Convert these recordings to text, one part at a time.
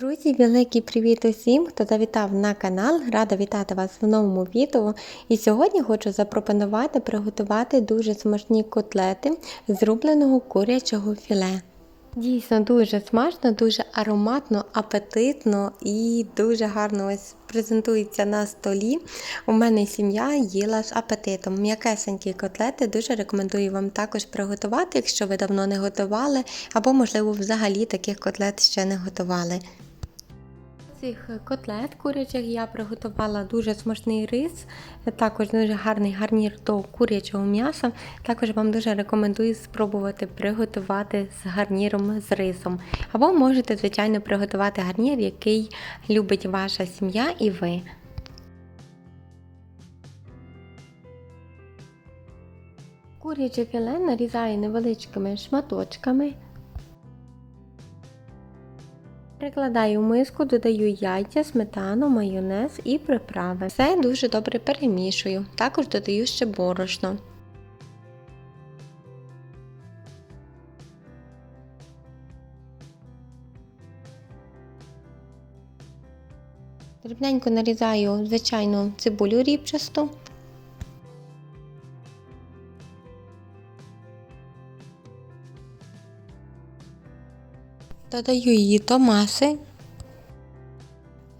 Друзі, великий привіт усім, хто завітав на канал. Рада вітати вас в новому відео. І сьогодні хочу запропонувати приготувати дуже смачні котлети з рубленого курячого філе. Дійсно дуже смачно, дуже ароматно, апетитно і дуже гарно ось презентується на столі. У мене сім'я їла з апетитом. М'якесенькі котлети дуже рекомендую вам також приготувати, якщо ви давно не готували, або, можливо, взагалі таких котлет ще не готували. Цих котлет курячих я приготувала дуже смачний рис, також дуже гарний гарнір до курячого м'яса. Також вам дуже рекомендую спробувати приготувати з гарніром з рисом. Або можете, звичайно, приготувати гарнір, який любить ваша сім'я і ви. Куряче філе нарізаю невеличкими шматочками. Перекладаю в миску, додаю яйця, сметану, майонез і приправи. Все дуже добре перемішую. Також додаю ще борошно. Дрібненько нарізаю звичайну цибулю ріпчасту. Додаю її до маси.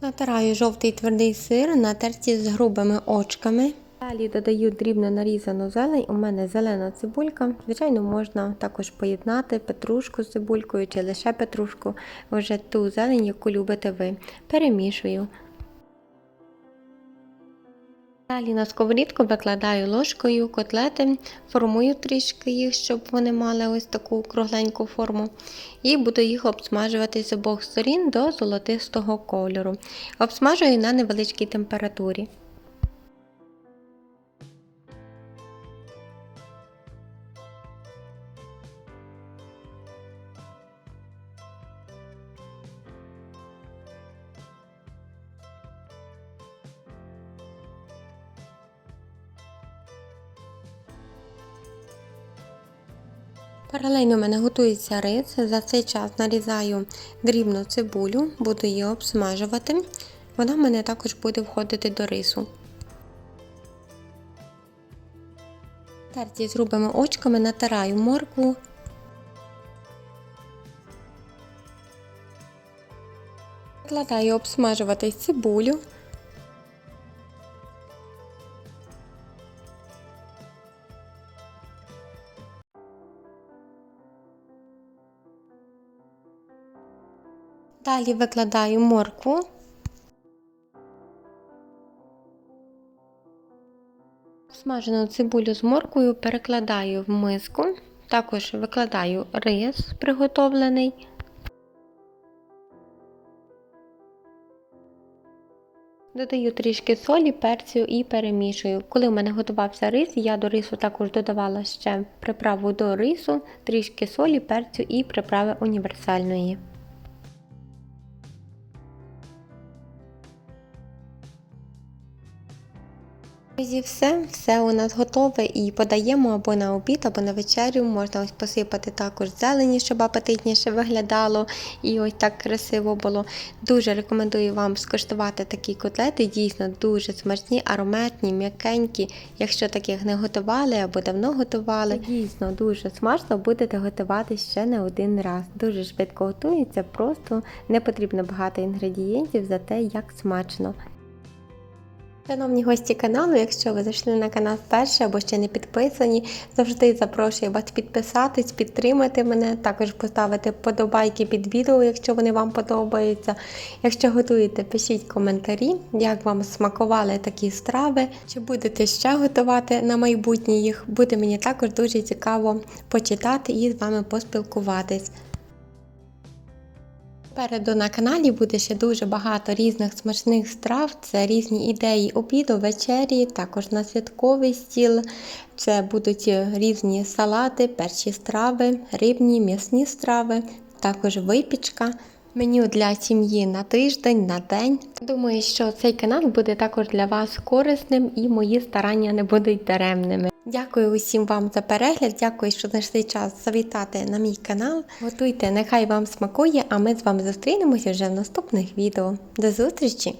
Натираю жовтий твердий сир на терці з грубими очками. Далі додаю дрібно нарізану зелень. У мене зелена цибулька. Звичайно, можна також поєднати петрушку з цибулькою чи лише петрушку, вже ту зелень, яку любите ви. Перемішую. Далі на сковорідку викладаю ложкою котлети, формую трішки їх, щоб вони мали ось таку кругленьку форму. І буду їх обсмажувати з обох сторін до золотистого кольору. Обсмажую на невеличкій температурі. Паралельно в мене готується рис. За цей час нарізаю дрібну цибулю, буду її обсмажувати. Вона в мене також буде входити до рису. Терці з грубими очками натираю моркву. Викладаю обсмажуватись цибулю. Далі викладаю моркву. Смажену цибулю з морквою перекладаю в миску. Також викладаю рис приготовлений. Додаю трішки солі, перцю і перемішую. Коли в мене готувався рис, я до рису також додавала ще приправу до рису, трішки солі, перцю і приправи універсальної. Друзі, все, все у нас готове і подаємо або на обід, або на вечерю. Можна ось посипати також зелені, щоб апетитніше виглядало і ось так красиво було. Дуже рекомендую вам скуштувати такі котлети, дійсно дуже смачні, ароматні, м'якенькі. Якщо таких не готували або давно готували, дійсно дуже смачно будете готувати ще не один раз. Дуже швидко готується, просто не потрібно багато інгредієнтів, зате як смачно. Шановні гості каналу, якщо ви зайшли на канал вперше або ще не підписані, завжди запрошую вас підписатись, підтримати мене, також поставити подобайки під відео, якщо вони вам подобаються. Якщо готуєте, пишіть коментарі, як вам смакували такі страви, чи будете ще готувати на майбутнє їх. Буде мені також дуже цікаво почитати і з вами поспілкуватись. Попереду на каналі буде ще дуже багато різних смачних страв. Це різні ідеї обіду, вечері, також на святковий стіл. Це будуть різні салати, перші страви, рибні, м'ясні страви, також випічка. Меню для сім'ї на тиждень, на день. Думаю, що цей канал буде також для вас корисним і мої старання не будуть даремними. Дякую усім вам за перегляд. Дякую, що знайшли час завітати на мій канал. Готуйте, нехай вам смакує, а ми з вами зустрінемося вже в наступних відео. До зустрічі!